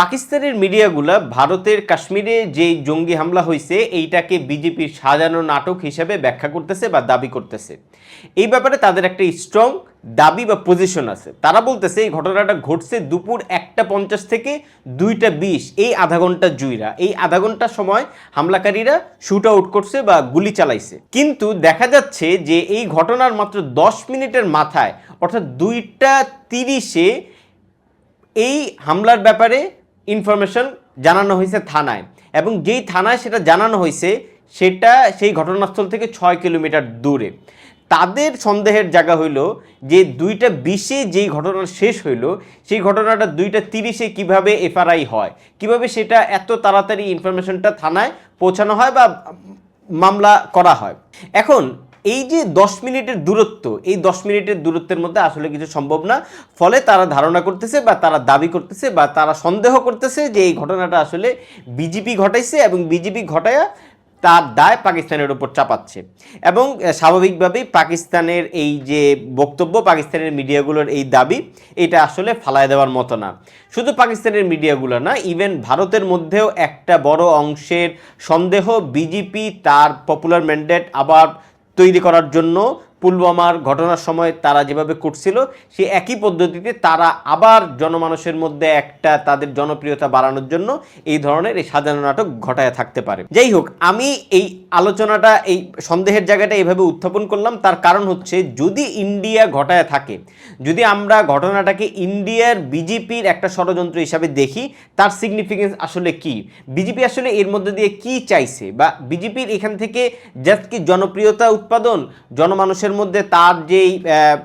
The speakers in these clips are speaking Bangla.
পাকিস্তানের মিডিয়াগুলা ভারতের কাশ্মীরে যে জঙ্গি হামলা হয়েছে এইটাকে বিজেপির সাজানো নাটক হিসেবে ব্যাখ্যা করতেছে বা দাবি করতেছে। এই ব্যাপারে তাদের একটা স্ট্রং দাবি বা পজিশন আছে। তারা বলতেছে, এই ঘটনাটা ঘটছে দুপুর একটা পঞ্চাশ থেকে দুইটা বিশ, এই আধা ঘণ্টা জুইরা। এই আধা ঘণ্টা সময় হামলাকারীরা শুট আউট করছে বা গুলি চালাইছে। কিন্তু দেখা যাচ্ছে যে এই ঘটনার মাত্র দশ মিনিটের মাথায়, অর্থাৎ দুইটা তিরিশে এই হামলার ব্যাপারে ইনফরমেশন জানানো হয়েছে থানায়। এবং যেই থানায় সেটা জানানো হয়েছে, সেটা সেই ঘটনাস্থল থেকে ছয় কিলোমিটার দূরে। তাদের সন্দেহের জায়গা হইল যে দুইটা বিশে যেই ঘটনা শেষ হইল, সেই ঘটনাটা দুইটা তিরিশে কীভাবে এফআরআই হয়? কীভাবে সেটা এত তাড়াতাড়ি ইনফরমেশনটা থানায় পৌঁছানো হয় বা মামলা করা হয়? এখন এই যে দশ মিনিটের দূরত্ব, এই দশ মিনিটের দূরত্বের মধ্যে আসলে কিছু সম্ভব না। ফলে তারা ধারণা করতেছে বা তারা দাবি করতেছে বা তারা সন্দেহ করতেছে যে এই ঘটনাটা আসলে বিজেপি ঘটাইছে এবং বিজেপি ঘটায়া তার দায় পাকিস্তানের উপর চাপাচ্ছে। এবং স্বাভাবিকভাবেই পাকিস্তানের এই যে বক্তব্য, পাকিস্তানের মিডিয়াগুলোর এই দাবি, এটা আসলে ফালায় দেওয়ার মতো না। শুধু পাকিস্তানের মিডিয়াগুলো না, ইভেন ভারতের মধ্যেও একটা বড় অংশের সন্দেহ বিজেপি তার পপুলার ম্যান্ডেট আবার তৈরি করার জন্য পুলওয়ামার ঘটনার সময় তারা যেভাবে করছিল সে একই পদ্ধতিতে তারা আবার জনমানুষের মধ্যে একটা তাদের জনপ্রিয়তা বাড়ানোর জন্য এই ধরনের এই সাজানো নাটক ঘটায় থাকতে পারে। যাই হোক, আমি এই আলোচনাটা, এই সন্দেহের জায়গাটা এইভাবে উত্থাপন করলাম। তার কারণ হচ্ছে, যদি ইন্ডিয়া ঘটায় থাকে, যদি আমরা ঘটনাটাকে ইন্ডিয়ার বিজেপির একটা ষড়যন্ত্র হিসাবে দেখি, তার সিগনিফিকেন্স আসলে কি? বিজেপি আসলে এর মধ্যে দিয়ে কি চাইছে? বা বিজেপির এখান থেকে জাস্ট কি জনপ্রিয়তা উৎপাদন, জনমানুষের মধ্যে তার যেই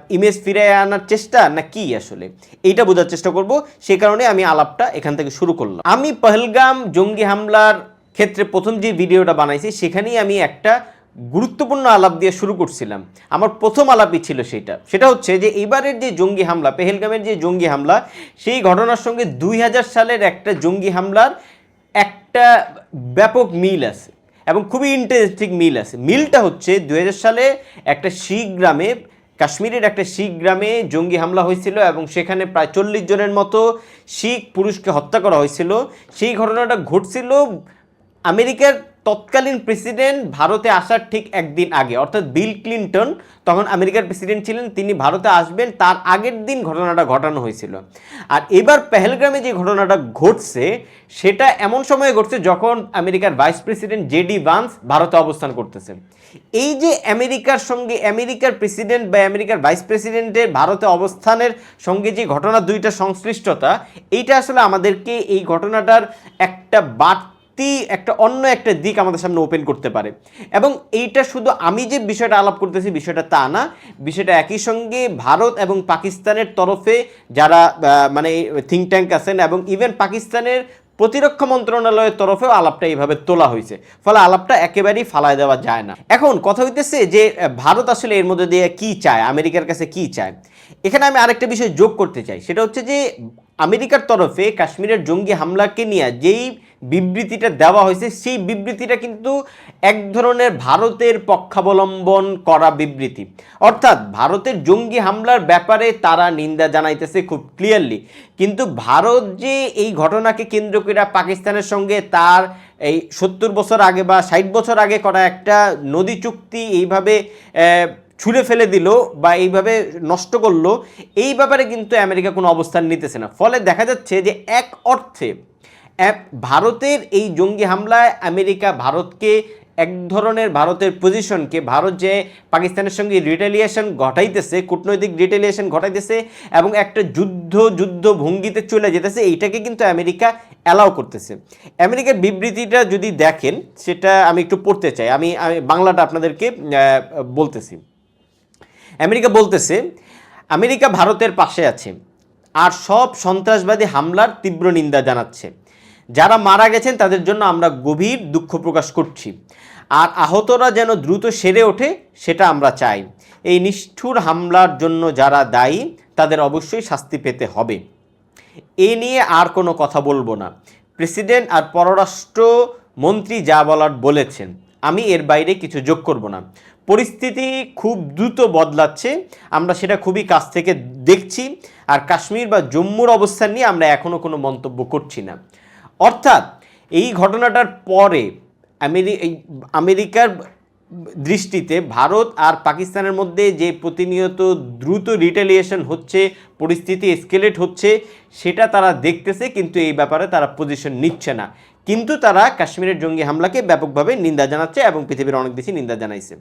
ইমেজ ফিরে আনার চেষ্টা না কি আসলে? এইটা বোঝার চেষ্টা করব। সে কারণে আমি আলাপটা এখান থেকে শুরু করলাম। আমি পহলগাম জঙ্গি হামলার ক্ষেত্রে প্রথম যে ভিডিওটা বানাইছি, সেখানেই আমি একটা গুরুত্বপূর্ণ আলাপ দিয়ে শুরু করছিলাম। আমার প্রথম আলাপই ছিল সেটা। সেটা হচ্ছে যে, এবারের যে জঙ্গি হামলা, পেহেলগামের যে জঙ্গি হামলা, সেই ঘটনার সঙ্গে দুই হাজার সালের একটা জঙ্গি হামলার একটা ব্যাপক মিল আছে। এবং খুবই ইন্টারেস্টিং মিল আছে। মিলটা হচ্ছে দু হাজার সালে একটা শিখ গ্রামে, কাশ্মীরের একটা শিখ গ্রামে জঙ্গি হামলা হয়েছিল এবং সেখানে প্রায় চল্লিশ জনের মতো শিখ পুরুষকে হত্যা করা হয়েছিল। সেই ঘটনাটা ঘটছিল আমেরিকার তৎকালীন প্রেসিডেন্ট ভারতে আসার ঠিক একদিন আগে, অর্থাৎ বিল ক্লিন্টন, তখন আমেরিকার প্রেসিডেন্ট ছিলেন, তিনি ভারতে আসবেন, তার আগের দিন ঘটনাটা ঘটানো হয়েছিল। আর এবার পেহেলগ্রামে যে ঘটনাটা ঘটছে, সেটা এমন সময়ে ঘটছে যখন আমেরিকার ভাইস প্রেসিডেন্ট জেডি বান্স ভারতে অবস্থান করতেছেন এই যে আমেরিকার সঙ্গে, আমেরিকার প্রেসিডেন্ট বা আমেরিকার ভাইস প্রেসিডেন্টের ভারতে অবস্থানের সঙ্গে যে ঘটনা, দুইটা সংশ্লিষ্টতা, এইটা আসলে আমাদেরকে এই ঘটনাটার একটা বাট সত্যি একটা অন্য একটা দিক আমাদের সামনে ওপেন করতে পারে। এবং এইটা শুধু আমি যে বিষয়টা আলাপ করতেছি বিষয়টা তা না, বিষয়টা একই সঙ্গে ভারত এবং পাকিস্তানের তরফে যারা মানে থিঙ্ক ট্যাঙ্ক আছেন এবং ইভেন পাকিস্তানের প্রতিরক্ষা মন্ত্রণালয়ের তরফেও আলাপটা এইভাবে তোলা হয়েছে। ফলে আলাপটা একেবারেই ফালায় দেওয়া যায় না। এখন কথা হইতেছে যে, ভারত আসলে এর মধ্যে দিয়ে কি চায়, আমেরিকার কাছে কি চায়? এখানে আমি আরেকটা বিষয় যোগ করতে চাই। সেটা হচ্ছে যে আমেরিকার তরফে কাশ্মীরের জঙ্গি হামলাকে নিয়ে যেই বিবৃতিটা দেওয়া হয়েছে, সেই বিবৃতিটা কিন্তু এক ধরনের ভারতের পক্ষাবলম্বন করা বিবৃতি। অর্থাৎ ভারতের জঙ্গি হামলার ব্যাপারে তারা নিন্দা জানাইতেছে খুব ক্লিয়ারলি কিন্তু ভারত যে এই ঘটনাকে কেন্দ্র করে পাকিস্তানের সঙ্গে তার এই সত্তর বছর আগে বা ষাট বছর আগে করা একটা নদী চুক্তি, এইভাবে ছুঁড়ে ফেলে দিল বা এইভাবে নষ্ট করল, এই ব্যাপারে কিন্তু আমেরিকা কোনো অবস্থান নিতেছে না। ফলে দেখা যাচ্ছে যে এক অর্থে ভারতের এই জঙ্গি হামলায় আমেরিকা ভারতকে, এক ধরনের ভারতের পজিশনকে ভারত যে পাকিস্তানের সঙ্গে রিটেলিয়েশন ঘটাইতেছে, কূটনৈতিক রিটেলিয়েশন ঘটাইতেছে এবং একটা যুদ্ধ যুদ্ধ ভঙ্গিতে চলে যেতেছে, এইটাকে কিন্তু আমেরিকা অ্যালাউ করতেছে। আমেরিকার বিবৃতিটা যদি দেখেন, সেটা আমি একটু পড়তে চাই। আমি আমি বাংলাটা আপনাদেরকে বলতেছি। আমেরিকা বলতেছে, আমেরিকা ভারতের পাশে আছে আর সব সন্ত্রাসবাদী হামলার তীব্র নিন্দা জানাচ্ছে। যারা মারা গেছেন তাদের জন্য আমরা গভীর দুঃখ প্রকাশ করছি। আর আহতরা যেন দ্রুত সেরে ওঠে, সেটা আমরা চাই। এই নিষ্ঠুর হামলার জন্য যারা দায়ী, তাদের অবশ্যই শাস্তি পেতে হবে। এ নিয়ে আর কোনো কথা বলব না। প্রেসিডেন্ট আর পররাষ্ট্র মন্ত্রী যা বলার বলেছেন। আমি এর বাইরে কিছু যোগ করব না। পরিস্থিতি খুব দ্রুত বদলাচ্ছে, আমরা সেটা খুবই কাছ থেকে দেখছি, আর কাশ্মীর বা জম্মুর অবস্থান নিয়ে আমরা এখনও কোনো মন্তব্য করছি না। অর্থাৎ এই ঘটনাটার পরে আমেরিকার দৃষ্টিতে ভারত আর পাকিস্তানের মধ্যে যে প্রতিনিয়ত দ্রুত রিটেলিয়েশন হচ্ছে, পরিস্থিতি এসকেলেট হচ্ছে, সেটা তারা দেখতেছে, কিন্তু এই ব্যাপারে তারা পজিশন নিচ্ছে না। কিন্তু তারা কাশ্মীরের জঙ্গি হামলাকে ব্যাপকভাবে নিন্দা জানাচ্ছে এবং পৃথিবীর অনেক দেশই নিন্দা জানাইছে।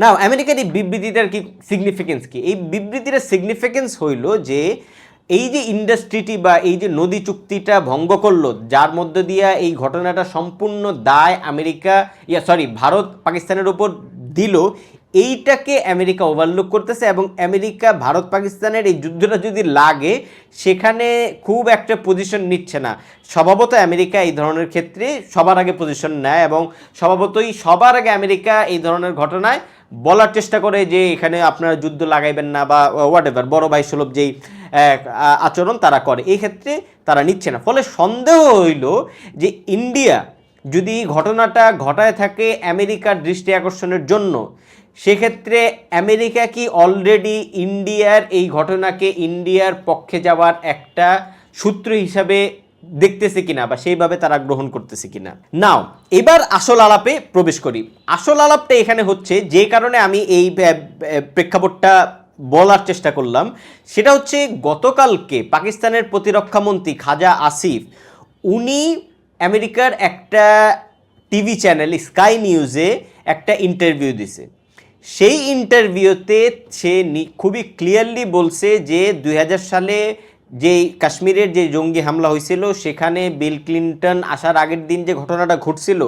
না আমেরিকার এই বিবৃতিটার কি সিগনিফিকেন্স কি? এই বিবৃতির সিগনিফিকেন্স হইল যে, এই যে ইন্ডাস্ট্রিটি বা এই যে নদী চুক্তিটা ভঙ্গ করল, যার মধ্য দিয়া এই ঘটনাটা সম্পূর্ণ দায় আমেরিকা, ইয়া সরি ভারত, পাকিস্তানের উপর দিল, এইটাকে আমেরিকা ওভারলুক করতেছে এবং আমেরিকা, ভারত, পাকিস্তানের এই যুদ্ধটা যদি লাগে, সেখানে খুব একটা পজিশন নিচ্ছে না। স্বভাবত আমেরিকা এই ধরনের ক্ষেত্রে সবার আগে পজিশন নেয় এবং স্বভাবতই সবার আগে আমেরিকা এই ধরনের ঘটনায় বলার চেষ্টা করে যে এখানে আপনারা যুদ্ধ লাগাইবেন না বা হোয়াট বড় ভাই সুলভ যেই আচরণ তারা করে। এই ক্ষেত্রে তারা নিচ্ছে না। ফলে সন্দেহ হইল যে ইন্ডিয়া যদি ঘটনাটা ঘটায় থাকে আমেরিকার দৃষ্টি আকর্ষণের জন্য, সেক্ষেত্রে আমেরিকা কি অলরেডি ইন্ডিয়ার এই ঘটনাকে ইন্ডিয়ার পক্ষে যাওয়ার একটা সূত্র হিসাবে দেখতেছে কিনা বা সেইভাবে তারা গ্রহণ করতেছে কিনা? নাও এবার আসল আলাপে প্রবেশ করি। আসল আলাপটা এখানে হচ্ছে, যে কারণে আমি এই প্রেক্ষাপটটা বলার চেষ্টা করলাম, সেটা হচ্ছে গতকালকে পাকিস্তানের প্রতিরক্ষামন্ত্রী খাজা আসিফ, উনি আমেরিকার একটা টিভি চ্যানেল, স্কাই নিউজে একটা ইন্টারভিউ দিছে। সেই ইন্টারভিউতে সে খুবই ক্লিয়ারলি বলছে যে দু হাজার সালে যে কাশ্মীরের যে জঙ্গি হামলা হয়েছিল, সেখানে বিল ক্লিন্টন আসার আগের দিন যে ঘটনাটা ঘটছিল,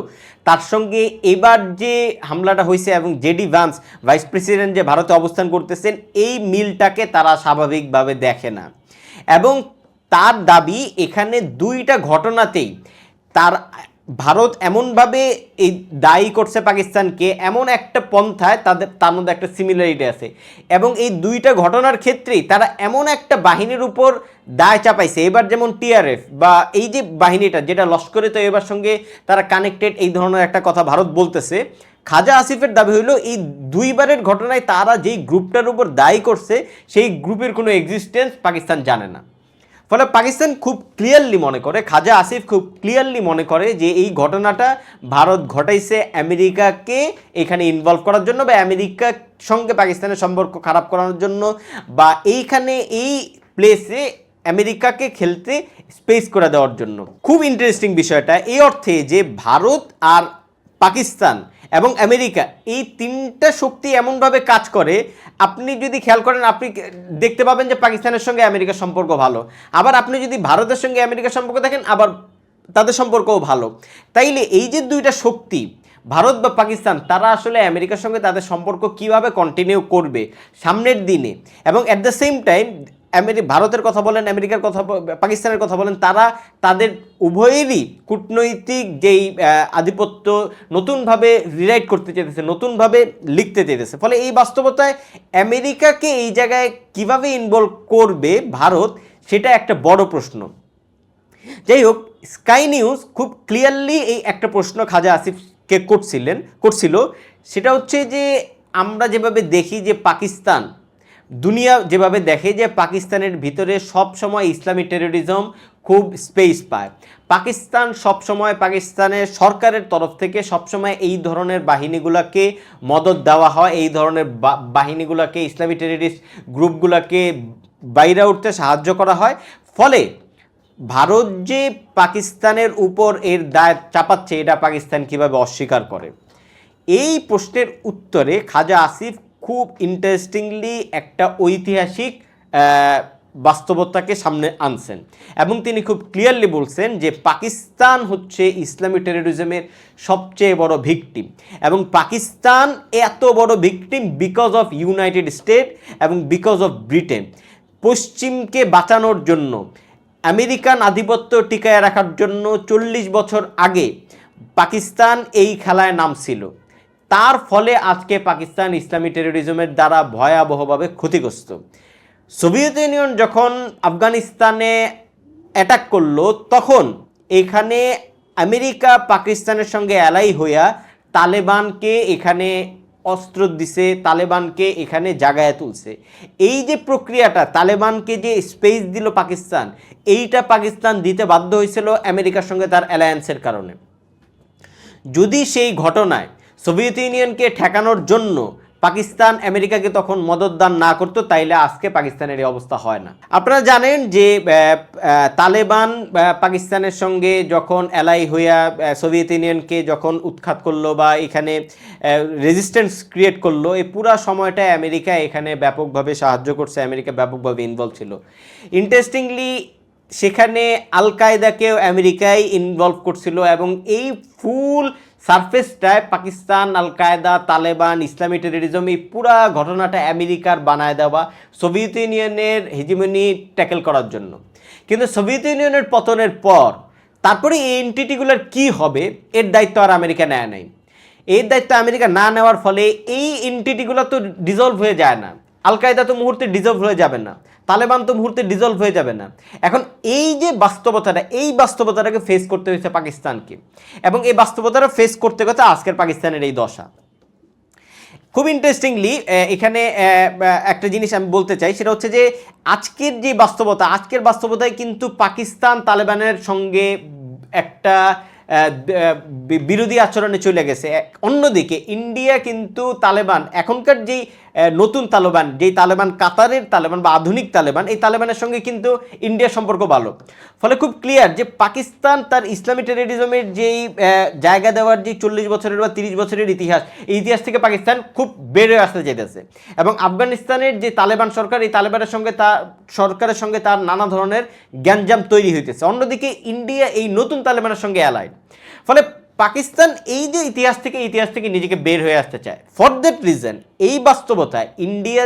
তার সঙ্গে এবার যে হামলাটা হয়েছে এবং জেডি ভ্যান্স ভাইস প্রেসিডেন্ট যে ভারতে অবস্থান করতেছেন, এই মিলটাকে তারা স্বাভাবিকভাবে দেখে না। এবং তার দাবি, এখানে দুইটা ঘটনাতেই তার ভারত এমনভাবে এই দায়ী করছে পাকিস্তানকে, এমন একটা পন্থায় তাদের, তার মধ্যে একটা সিমিলারিটি আছে। এবং এই দুইটা ঘটনার ক্ষেত্রেই তারা এমন একটা বাহিনীর উপর দায় চাপাইছে। এবার যেমন টিআরএফ বা এই যে বাহিনীটা, যেটা লস্করে তো এবার সঙ্গে তারা কানেক্টেড এই ধরনের একটা কথা ভারত বলতেছে, খাজা আসিফের দাবি হলো এই দুইবারের ঘটনায় তারা যেই গ্রুপটার উপর দায়ী করছে, সেই গ্রুপের কোনো এক্সিস্টেন্স পাকিস্তান জানে না। ফলে পাকিস্তান খুব ক্লিয়ারলি মনে করে, খাজা আসিফ খুব ক্লিয়ারলি মনে করে যে এই ঘটনাটা ভারত ঘটাইছে আমেরিকাকে এখানে ইনভলভ করার জন্য বা আমেরিকার সঙ্গে পাকিস্তানের সম্পর্ক খারাপ করানোর জন্য বা এইখানে এই প্লেসে আমেরিকাকে খেলতে স্পেস করে দেওয়ার জন্য। খুব ইন্টারেস্টিং বিষয়টা, এই অর্থে যে ভারত আর পাকিস্তান এবং আমেরিকা, এই তিনটা শক্তি এমনভাবে কাজ করে, আপনি যদি খেয়াল করেন, আপনি দেখতে পাবেন যে পাকিস্তানের সঙ্গে আমেরিকার সম্পর্ক ভালো। আবার আপনি যদি ভারতের সঙ্গে আমেরিকার সম্পর্ক দেখেন, আবার তাদের সম্পর্কও ভালো। তাইলে এই যে দুইটা শক্তি, ভারত বা পাকিস্তান, তারা আসলে আমেরিকার সঙ্গে তাদের সম্পর্ক কীভাবে কন্টিনিউ করবে সামনের দিনে? এবং অ্যাট দ্য সেম টাইম আমেরি ভারতের কথা বলেন, আমেরিকার কথা পাকিস্তানের কথা বলেন, তারা তাদের উভয়েরই কূটনৈতিক যেই আধিপত্য নতুনভাবে রিরাইট করতে চেয়েছে নতুনভাবে লিখতে চেয়েছে ফলে এই বাস্তবতায় আমেরিকাকে এই জায়গায় কীভাবে ইনভলভ করবে ভারত, সেটা একটা বড় প্রশ্ন। যাই হোক স্কাই নিউজ খুব ক্লিয়ারলি এই একটা প্রশ্ন খাজা আসিফকে করছিলেন, করছিল। সেটা হচ্ছে যে, আমরা যেভাবে দেখি যে পাকিস্তান দুনিয়া যেভাবে দেখে যে পাকিস্তানের ভিতরে সব সময় ইসলামী টেরোরিজম খুব স্পেস পায়। পাকিস্তান সব সময় পাকিস্তানের সরকারের তরফ থেকে সবসময় এই ধরনের বাহিনীগুলোকে মদত দেওয়া হয়, এই ধরনের বাহিনীগুলোকে, ইসলামী টেররিস্ট গ্রুপগুলোকে বাইরে উঠতে সাহায্য করা হয়। ফলে ভারত যে পাকিস্তানের উপর এর দায় চাপাচ্ছে, এটা পাকিস্তান কীভাবে অস্বীকার করে? এই প্রশ্নের উত্তরে খাজা আসিফ খুব ইন্টারেস্টিংলি একটা ঐতিহাসিক বাস্তবতাকে সামনে আনছেন। এবং তিনি খুব ক্লিয়ারলি বলছেন যে পাকিস্তান হচ্ছে ইসলামী টেরোরিজমের সবচেয়ে বড় ভিকটিম এবং পাকিস্তান এত বড় victim because of United State এবং বিকজ অফ ব্রিটেন পশ্চিমকে বাঁচানোর জন্য, আমেরিকান আধিপত্য টিকায় রাখার জন্য চল্লিশ বছর আগে পাকিস্তান এই খেলায় নামছিল। তার ফলে আজকে পাকিস্তান ইসলামী টেরোরিজমের দ্বারা ভয়াবহভাবে ক্ষতিগ্রস্ত। সোভিয়েত ইউনিয়ন যখন আফগানিস্তানে অ্যাটাক করল, তখন এখানে আমেরিকা পাকিস্তানের সঙ্গে অ্যালাই হইয়া তালেবানকে এখানে অস্ত্র দিছে, তালেবানকে এখানে জাগায় তুলছে। এই যে প্রক্রিয়াটা, তালেবানকে যে স্পেস দিল পাকিস্তান, এইটা পাকিস্তান দিতে বাধ্য হয়েছিল আমেরিকার সঙ্গে তার অ্যালায়েন্সের কারণে। যদি সেই ঘটনায় সোভিয়েত ইউনিয়নকে ঠেকানোর জন্য পাকিস্তান আমেরিকাকে তখন মদত দান না করতো, তাইলে আজকে পাকিস্তানের এই অবস্থা হয় না। আপনারা জানেন যে তালেবান পাকিস্তানের সঙ্গে যখন অ্যালাই হইয়া সোভিয়েত ইউনিয়নকে যখন উৎখাত করল বা এখানে রেজিস্ট্যান্স ক্রিয়েট করল, এই পুরা সময়টায় আমেরিকা এখানে ব্যাপকভাবে সাহায্য করছে, আমেরিকা ব্যাপকভাবে ইনভলভ ছিল। ইন্টারেস্টিংলি সেখানে আল কায়দাকেও আমেরিকায় ইনভলভ করছিল এবং এই ফুল সারফেসটায় পাকিস্তান আল কায়দা তালেবান, ইসলামী টেরোরিজম, এই পুরা ঘটনাটা আমেরিকার বানায় দেওয়া সোভিয়েত ইউনিয়নের হেজিমনি ট্যাকেল করার জন্য। কিন্তু সোভিয়েত ইউনিয়নের পতনের পর, তারপরে এই এন্টিটিগুলোর কী হবে, এর দায়িত্ব আর আমেরিকা নেয় নাই। এর দায়িত্ব আমেরিকা না নেওয়ার ফলে এই এন্টিটিগুলো তো ডিজলভ হয়ে যায় না। আল কায়দা তো মুহূর্তে ডিজলভ হয়ে যাবে না। তালেবান তো মুহূর্তে ডিজলভ হয়ে যাবে না। এখন এই যে বাস্তবতাটা, এই বাস্তবতাটাকে ফেস করতে হয়েছে পাকিস্তানকে। এবং এই বাস্তবতাটা ফেস করতে করতে আজকের পাকিস্তানের এই দশা। খুব ইন্টারেস্টিংলি এখানে একটা জিনিস আমি বলতে চাই, সেটা হচ্ছে যে আজকের যে বাস্তবতা, আজকের বাস্তবতায় কিন্তু পাকিস্তান তালেবানের সঙ্গে একটা বিরোধী আচরণে চলে গেছে। অন্যদিকে ইন্ডিয়া কিন্তু তালেবান, এখনকার যেই নতুন তালেবান, যেই তালেবান কাতারের তালেবান বা আধুনিক তালেবান, এই তালেবানের সঙ্গে কিন্তু ইন্ডিয়ার সম্পর্ক ভালো। ফলে খুব ক্লিয়ার যে পাকিস্তান তার ইসলামী টেরিজমের যেই জায়গা দেওয়ার যে চল্লিশ বছরের বা তিরিশ বছরের ইতিহাস, এই ইতিহাস থেকে পাকিস্তান খুব বেড়ে আসতে চাইতেছে। এবং আফগানিস্তানের যে তালেবান সরকার, এই তালেবানের সঙ্গে তার সরকারের সঙ্গে তার নানা ধরনের জ্ঞানজাম তৈরি হইতেছে। অন্যদিকে ইন্ডিয়া এই নতুন তালেবানের সঙ্গে অ্যালাইড ফলে পাকিস্তান এই যে ইতিহাস থেকে ইতিহাস থেকে নিজেকে বের হয়ে আসতে চায় ফর দ্যাট রিজন এই বাস্তবতায় ইন্ডিয়া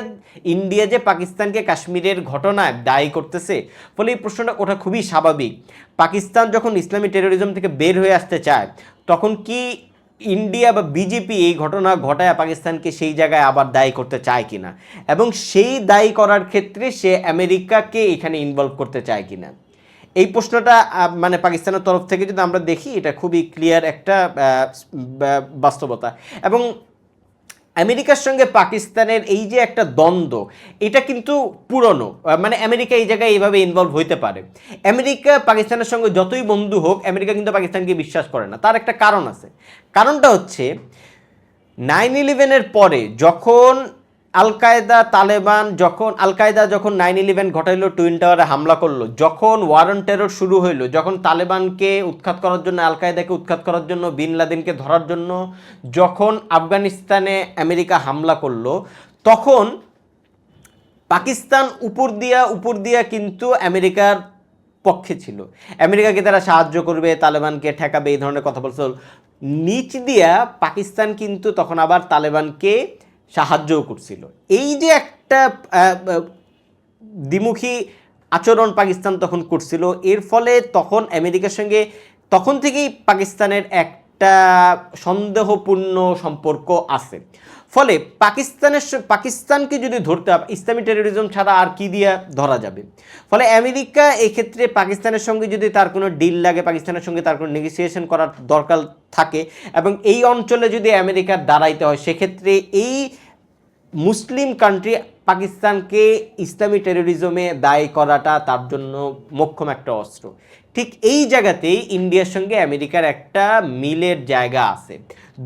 ইন্ডিয়া যে পাকিস্তানকে কাশ্মীরের ঘটনায় দায়ী করতেছে, ফলে এই প্রশ্নটা ওঠা খুবই স্বাভাবিক। পাকিস্তান যখন ইসলামী টেরোরিজম থেকে বের হয়ে আসতে চায়, তখন কি ইন্ডিয়া বা বিজেপি এই ঘটনা ঘটায় পাকিস্তানকে সেই জায়গায় আবার দায়ী করতে চায় কিনা? এবং সেই দায়ী করার ক্ষেত্রে সে আমেরিকাকে এখানে ইনভলভ করতে চায় কিনা? এই প্রশ্নটা মানে পাকিস্তানের তরফ থেকে যদি আমরা দেখি, এটা খুবই ক্লিয়ার একটা বাস্তবতা। এবং আমেরিকার সঙ্গে পাকিস্তানের এই যে একটা দ্বন্দ্ব, এটা কিন্তু পুরনো। মানে আমেরিকা এই জায়গায় এইভাবে ইনভলভ হইতে পারে। আমেরিকা পাকিস্তানের সঙ্গে যতই বন্ধু হোক, আমেরিকা কিন্তু পাকিস্তানকে বিশ্বাস করে না। তার একটা কারণ আছে। কারণটা হচ্ছে নাইন ইলেভেনের পরে যখন আল কায়দা তালেবান যখন আল কায়দা যখন নাইন ইলেভেন ঘটাইলো টুইন টাওয়ারে হামলা করল, যখন ওয়ারেন টেরর শুরু হইল, যখন তালেবানকে উৎখাত করার জন্য আল কায়দাকে উৎখাত করার জন্য বিন লাদেনকে ধরার জন্য যখন আফগানিস্তানে আমেরিকা হামলা করল, তখন পাকিস্তান উপর দিয়া উপর দিয়া কিন্তু আমেরিকার পক্ষে ছিল। আমেরিকাকে তারা সাহায্য করবে, তালেবানকে ঠেকাবে, এই ধরনের কথা বলছিল। নিচ দিয়া পাকিস্তান কিন্তু তখন আবার তালেবানকে সাহায্যও করছিল। এই যে একটা দ্বিমুখী আচরণ পাকিস্তান তখন করছিল, এর ফলে তখন আমেরিকার সঙ্গে, তখন থেকেই পাকিস্তানের একটা সন্দেহপূর্ণ সম্পর্ক আছে। ফলে পাকিস্তানের পাকিস্তানকে যদি ধরতে হবে ইসলামী টেরোরিজম ছাড়া আর কি দিয়ে ধরা যাবে? ফলে আমেরিকা এক্ষেত্রে পাকিস্তানের সঙ্গে যদি তার কোনো ডিল লাগে, পাকিস্তানের সঙ্গে তার কোনো নেগোসিয়েশন করার দরকার থাকে এবং এই অঞ্চলে যদি আমেরিকার দাঁড়াইতে হয়, সেক্ষেত্রে এই মুসলিম কান্ট্রি পাকিস্তানকে ইসলামী টেরোরিজমে দায়ী করাটা তার জন্য মোক্ষম একটা অস্ত্র। ঠিক এই জায়গাতেই ইন্ডিয়ার সঙ্গে আমেরিকার একটা মিলের জায়গা আছে।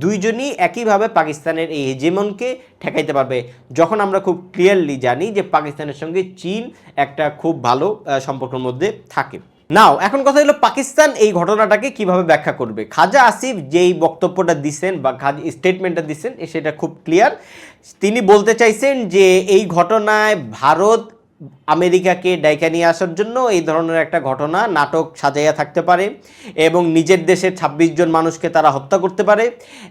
দুইজনই একইভাবে পাকিস্তানের এই হেজেমনকে ঠেকাইতে পারবে। যখন আমরা খুব ক্লিয়ারলি জানি যে পাকিস্তানের সঙ্গে চীন একটা খুব ভালো সম্পর্কের মধ্যে থাকে। নাও, এখন কথা হলো পাকিস্তান এই ঘটনাটাকে কীভাবে ব্যাখ্যা করবে? খাজা আসিফ যেই বক্তব্যটা দিছেন বা খাজা স্টেটমেন্টটা দিছেন, সেটা খুব ক্লিয়ার তিনি বলতে চাইছেন যে এই ঘটনায় ভারত আমেরিকাকে ডাইকা নিয়ে আসার জন্য এই ধরনের একটা ঘটনা, নাটক সাজাইয়া থাকতে পারে এবং নিজের দেশের ২৬ জন মানুষকে তারা হত্যা করতে পারে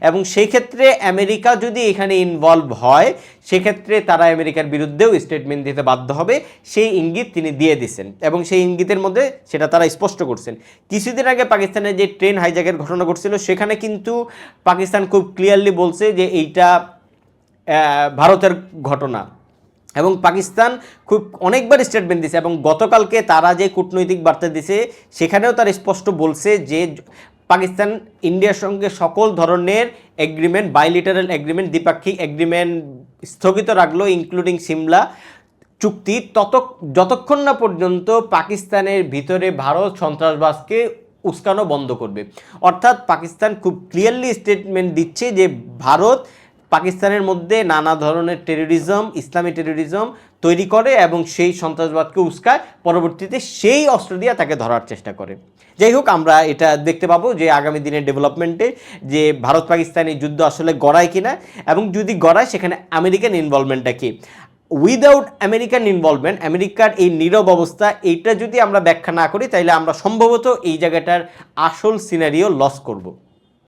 এবং সেই ক্ষেত্রে আমেরিকা যদি এখানে ইনভলভ হয় সেক্ষেত্রে তারা আমেরিকার বিরুদ্ধেও স্টেটমেন্ট দিতে বাধ্য হবে। সেই ইঙ্গিত তিনি দিয়ে দিচ্ছেন এবং সেই ইঙ্গিতের মধ্যে সেটা তারা স্পষ্ট করছেন। কিছুদিন আগে পাকিস্তানের যে ট্রেন হাইজ্যাকের ঘটনা ঘটছিল, সেখানে কিন্তু পাকিস্তান খুব ক্লিয়ারলি বলছে যে এইটা ভারতের ঘটনা। এবং পাকিস্তান খুব অনেকবার স্টেটমেন্ট দিছে এবং গতকালকে তারা যে কূটনৈতিক বার্তা দিছে, সেখানেও তারা স্পষ্ট বলছে যে পাকিস্তান ইন্ডিয়ার সঙ্গে সকল ধরনের এগ্রিমেন্ট বাইলিটারাল এগ্রিমেন্ট দ্বিপাক্ষিক এগ্রিমেন্ট স্থগিত রাখল ইনক্লুডিং সিমলা চুক্তি। তত, যতক্ষণ না পর্যন্ত পাকিস্তানের ভিতরে ভারত সন্ত্রাসবাদকে উস্কানো বন্ধ করবে। অর্থাৎ পাকিস্তান খুব ক্লিয়ারলি স্টেটমেন্ট দিচ্ছে যে ভারত পাকিস্তানের মধ্যে নানা ধরনের টেরোরিজম ইসলামী টেরোরিজম তৈরি করে এবং সেই সন্ত্রাসবাদকে উস্কায়, পরবর্তীতে সেই অস্ত্র দিয়ে তাকে ধরার চেষ্টা করে। যাই হোক, আমরা এটা দেখতে পাবো যে আগামী দিনের ডেভেলপমেন্টে যে ভারত পাকিস্তানি যুদ্ধ আসলে গড়ায় কিনা এবং যদি গড়ায়, সেখানে আমেরিকান ইনভলভমেন্টটা কি? উইদাউট আমেরিকান ইনভলভমেন্ট আমেরিকার এই নীরব অবস্থা, এইটা যদি আমরা ব্যাখ্যা না করি তাহলে আমরা সম্ভবত এই জায়গাটার আসল সিনারিও লস করব।